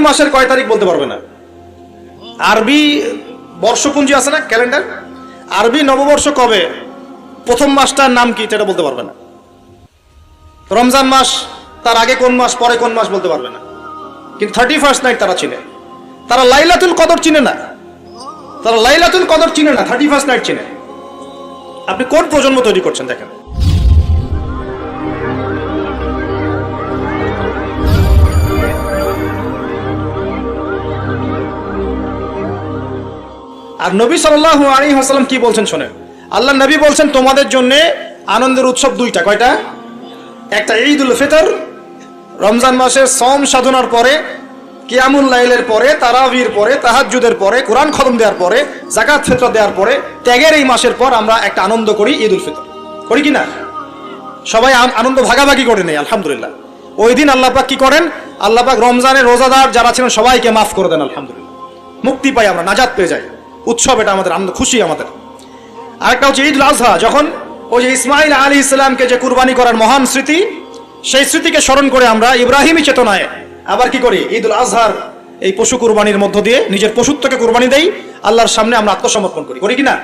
মাসের কয় তারিখ বলতে পারবে না? আরবি বর্ষপুঞ্জি আছে না, ক্যালেন্ডার? আরবি নববর্ষ কবে? প্রথম মাসটার নাম কি, সেটা বলতে পারবে না। রমজান মাস, তার আগে কোন মাস, পরে কোন মাস বলতে পারবে না। কিন্তু থার্টি ফার্স্ট নাইট তারা চিনে। তারা লাইলাতুল কদর চিনে না। তারা লাইলাতুল কদর চিনে না থার্টি ফার্স্ট নাইট চিনে। আপনি কোন প্রজন্ম তৈরি করছেন, দেখেন। আর নবী সাল্লাল্লাহু আলাইহি ওয়াসাল্লাম কি বলছেন শোনেন। আল্লাহ নবী বলছেন, তোমাদের জন্য আনন্দের উৎসব দুইটা, কয়টা? একটা ঈদুল ফিতর, রমজান মাসের সম সাধনার পরে, কিয়ামুল লাইলের পরে, তারাবির পরে, তাহাজ্জুদের পরে, কোরআন খতম দেওয়ার পরে জাকাত ফিতর দেওয়ার পরে, ত্যাগের এই মাসের পর আমরা একটা আনন্দ করি ঈদুল ফিতর। করি কি না? সবাই আনন্দ ভাগাভাগি করে নেই আলহামদুলিল্লাহ। ওই দিন আল্লাহ পাক কি করেন? আল্লাহ পাক রমজানের রোজাদার যারা ছিলেন, সবাইকে মাফ করে দেন, আলহামদুলিল্লাহ। মুক্তি পাই আমরা, নাজাত পেয়ে যাই। উৎসব এটা আমাদের, আনন্দ, খুশি আমাদের। আরেকটা হচ্ছে ঈদ আজহা, যখন ওই যে ইসমাইল আলী ইসলামকে যে কুরবানি করার মহান স্মৃতি, সেই স্মৃতিকে স্মরণ করে আমরা ইব্রাহিমী চেতনায় আবার কি করি? ঈদুল আজহার এই পশু কুরবানির মধ্য দিয়ে নিজের পশুত্বকে কুরবানি দেই, আল্লাহর সামনে আমরা আত্মসমর্পণ করি। করি কিনা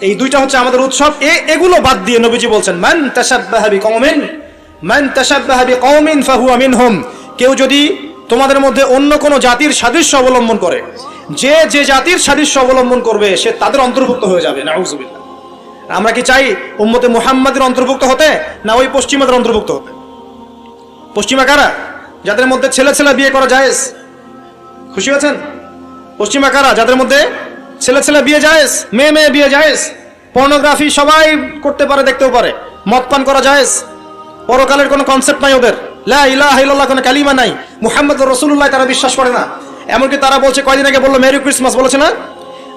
এই দুইটা হচ্ছে আমাদের উৎসব। এ, এগুলো বাদ দিয়ে নবীজি বলছেন ম্যান মান তাসাব্বাহা বিকওমিন, মান তাসাব্বাহা বিকওমিন ফাহুয়া মিনহুম। কেউ যদি তোমাদের মধ্যে অন্য কোনো জাতির সাদৃশ্য অবলম্বন করে যে যে জাতির সাদৃশ্য অবলম্বন করবে, সে তাদের অন্তর্ভুক্ত হয়ে যাবে। নাউজুবিল্লাহ। আমরা কি চাই উম্মতে মুহাম্মাদের অন্তর্ভুক্ত হতে, না ওই পশ্চিমাদের অন্তর্ভুক্ত হতে? পশ্চিমা কারা? যাদের মধ্যে ছেলে ছেলে বিয়ে করা যায় খুশি আছেন? পশ্চিমা কারা? যাদের মধ্যে ছেলে ছেলে বিয়ে যায় মেয়ে মেয়ে বিয়ে যায় পর্নোগ্রাফি সবাই করতে পারে, দেখতেও পারে। মদ পান করা যায় পরকালের কোনো কনসেপ্ট নাই ওদের। লা ইল্লাল্লাহ কোনো কালিমা নাই। মুহাম্মদ রসুল্লাহ তারা বিশ্বাস করে না। এমনকি তারা বলছে, কয়দিন আগে বলল মেরি ক্রিসমাস বলেছে না?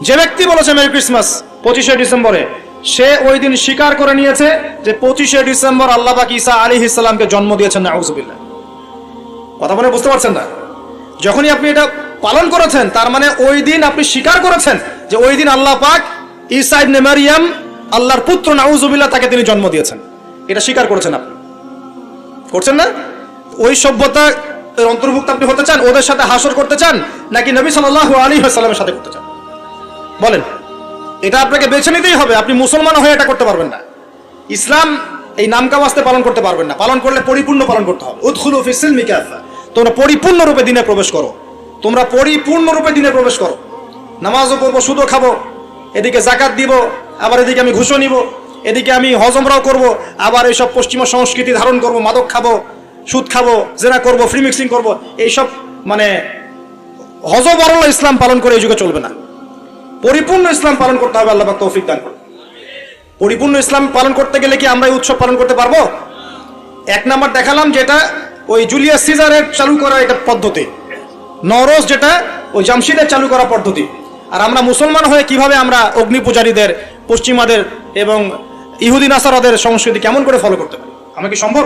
যে ব্যক্তি বলেছে মেরি ক্রিসমাস পঁচিশে ডিসেম্বরে, সে ওই দিন স্বীকার করে নিয়েছে যে পঁচিশে ডিসেম্বর আল্লাহ পাক ঈসা আলী ইসলামকে জন্ম দিয়েছেন, নাউজুবিল্লাহ। কথা বলে বুঝতে পারছেন না? যখনই আপনি এটা পালন করেছেন, তার মানে ওই দিন আপনি স্বীকার করেছেন যে ওই দিন আল্লাহ পাক ইবনে মারিয়াম, আল্লাহর পুত্র, নাউজুবিল্লাহ, তাকে তিনি জন্ম দিয়েছেন। এটা স্বীকার করেছেন আপনি। করছেন না? ওই সভ্যতা এর অন্তর্ভুক্ত আপনি হতে চান, ওদের সাথে হাসর করতে চান, নাকি নবী সাল্লাল্লাহু আলী সাল্লামের সাথে করতে চান? বলেন, এটা আপনাকে বেছে নিতেই হবে, আপনি মুসলমান হয়ে এটা করতে পারবেন না। ইসলাম এই নামকা ওয়াস্তে পালন করতে পারবেন না। পালন করলে পরিপূর্ণ পালন করতে হবে। উৎখুল ফিসিল মিকাফা তোমরা পরিপূর্ণ রূপে দিনে প্রবেশ করো। তোমরা পরিপূর্ণ রূপে দিনে প্রবেশ করো। নামাজও করব সুদও খাব। এদিকে জাকাত দিব, আবার এদিকে আমি ঘুষও নিব। এদিকে আমি হজমরাও করব। আবার এইসব পশ্চিমা সংস্কৃতি ধারণ করব, মাদক খাব। সুদ খাব, জেনা করব ফ্রি মিক্সিং করব, এইসব মানে হজবরল ইসলাম পালন করে এই যুগে চলবে না। পরিপূর্ণ ইসলাম পালন করতে হবে আল্লাহ তৌফিক দান পরিপূর্ণ ইসলাম পালন করতে গেলে কি আমরা এই উৎসব পালন করতে পারব? এক নাম্বার দেখালাম যেটা ওই জুলিয়াস সিজারের চালু করা এটা পদ্ধতি। নরস যেটা ওই জামশিদের চালু করা পদ্ধতি। আর আমরা মুসলমান হয়ে কীভাবে আমরা অগ্নি পূজারীদের, পশ্চিমাদের এবং ইহুদি নাসারাদের সংস্কৃতি কেমন করে ফলো করতে পারি? আমাকে সম্ভব?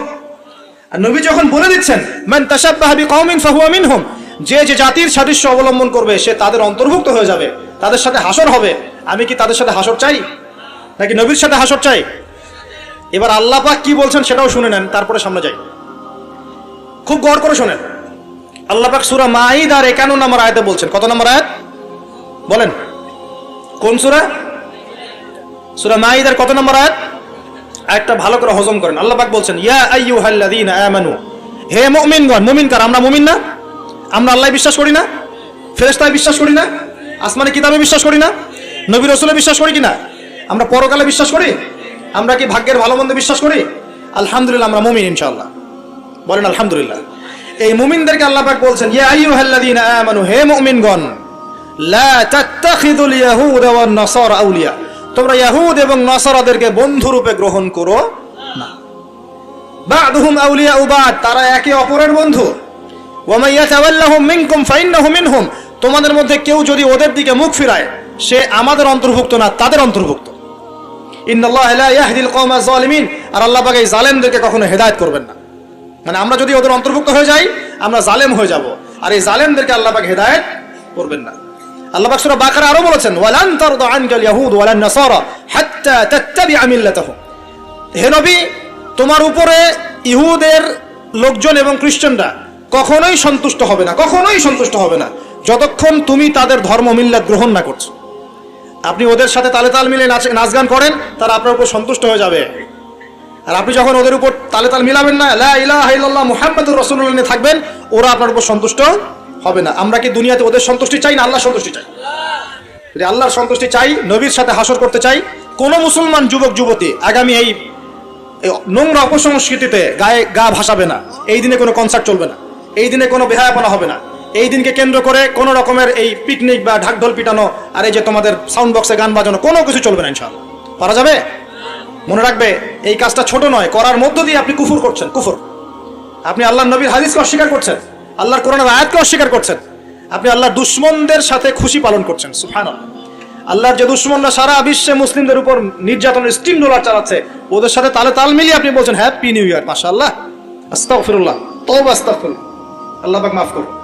আর নবী যখন বলে দিচ্ছেন, মান তাশাব্বাহা বিকওমিন ফাহুয়া মিনহুম যে যে জাতির সাদৃশ্য অবলম্বন করবে, সে তাদের অন্তর্ভুক্ত হয়ে যাবে, তাদের সাথে হাসর হবে। আমি কি তাদের সাথে হাসর চাই? নাকি নবীর সাথে হাসর চাই? এবার আল্লাহ পাক কি বলছেন সেটাও শুনে নেন, তারপরে সামনে যাই। খুব গড় করে শোনেন। আল্লাহ পাক সূরা মাঈদ আর 51 নম্বর আয়াতে বলছেন। কত নম্বর আয়াত? বলেন। কোন সূরা? সূরা মাঈদ আর কত নম্বর আয়াত? একটা ভালো করে হজম করেন। আল্লাহ বলছেন, ইয়া আইয়ুহাল্লাযীনা আমানু। হে মুমিন কার, আমরা মুমিন না? আমরা আল্লাহ বিশ্বাস করি না? ফেরেশতায় বিশ্বাস করি না? আসমানে কিতাবে বিশ্বাস করি না? নবী রসুলে বিশ্বাস করি কিনা? আমরা পরকালে বিশ্বাস করি? আমরা কি ভাগ্যের ভালো মন্দ বিশ্বাস করি? আলহামদুলিল্লাহ, আমরা মুমিন ইনশাআল্লাহ। বলেন, আলহামদুলিল্লাহ। এই মুমিনদেরকে আল্লাহ বলছেন, ইয়া আইয়ুহাল্লাযীনা আমানু, হে মুমিনগণ, লা তাত্তাখিদুল ইয়াহুদা ওয়ান নাসারা আউলিয়া। তোমরা ইয়াহুদ এবং নাসারাদেরকে বন্ধু রূপে গ্রহণ করো না। বা'দুহুম আউলিয়া বা'দ তারা একে অপরের বন্ধু। মান মিনহুম, তোমাদের মধ্যে কেউ যদি ওদের দিকে মুখ ফিরায়, সে আমাদের অন্তর্ভুক্ত না, তাদের অন্তর্ভুক্ত। যালিমিন, আর আল্লাহ পাক এই জালেমদেরকে কখনো হেদায়েত করবেন না। মানে আমরা যদি ওদের অন্তর্ভুক্ত হয়ে যাই, আমরা জালেম হয়ে যাব, আর এই জালেমদেরকে আল্লাহ পাক হেদায়েত করবেন না। আল্লাহ আরও বলেছেন তোমার উপরে ইহুদের লোকজন এবং খ্রিস্টানরা কখনোই সন্তুষ্ট হবে না, কখনোই সন্তুষ্ট হবে না, যতক্ষণ তুমি তাদের ধর্ম মিল্লাত গ্রহণ না করছ। আপনি ওদের সাথে তালে তাল মিলে নাচ নাচ গান করেন, তারা আপনার উপর সন্তুষ্ট হয়ে যাবে। আর আপনি যখন ওদের উপর তালে তাল মিলাবেন না ইলাহা মুহাম্মাদুর নিয়ে থাকবেন, ওরা আপনার উপর সন্তুষ্ট হবে না। আমরা কি দুনিয়াতে ওদের সন্তুষ্টি চাই না আল্লাহ সন্তুষ্টি চাই? যদি আল্লাহর সন্তুষ্টি চাই, নবীর সাথে হাসর করতে চাই, কোন মুসলমান যুবক, যুবতী আগামী এই নোংরা অপসংস্কৃতিতে গায়ে গা ভাসাবে না। এই দিনে কোনো কনসার্ট চলবে না। এই দিনে কোনো বেহায়াপনা হবে না। এই দিনকে কেন্দ্র করে কোনো রকমের এই পিকনিক বা ঢাকঢোল পিটানো আর এই যে তোমাদের সাউন্ড বক্সে গান বাজানো, কোনো কিছু চলবে না ইনশাআল্লাহ। পারা যাবে? মনে রাখবে, এই কাজটা ছোট নয়, করার মধ্য দিয়ে আপনি কুফুর করছেন, কুফুর। আপনি আল্লাহ নবীর হাদিসকে অস্বীকার করছেন। আল্লাহর কোরআনের আয়াতকে অস্বীকার করছেন। আপনি আল্লাহর দুশ্মনদের সাথে খুশি পালন করছেন সুফান আল্লাহর যে দুশ্মনরা সারা বিশ্বে মুসলিমদের উপর নির্যাতনের স্টিম ডোলার চালাচ্ছে, ওদের সাথে তালে তাল মিলিয়ে আপনি বলছেন হ্যাপি নিউ ইয়ার মাসা আল্লাহ আস্তাফিরুল্লাহ তো আস্তাফুল আল্লাহ পাক মাফ করুন।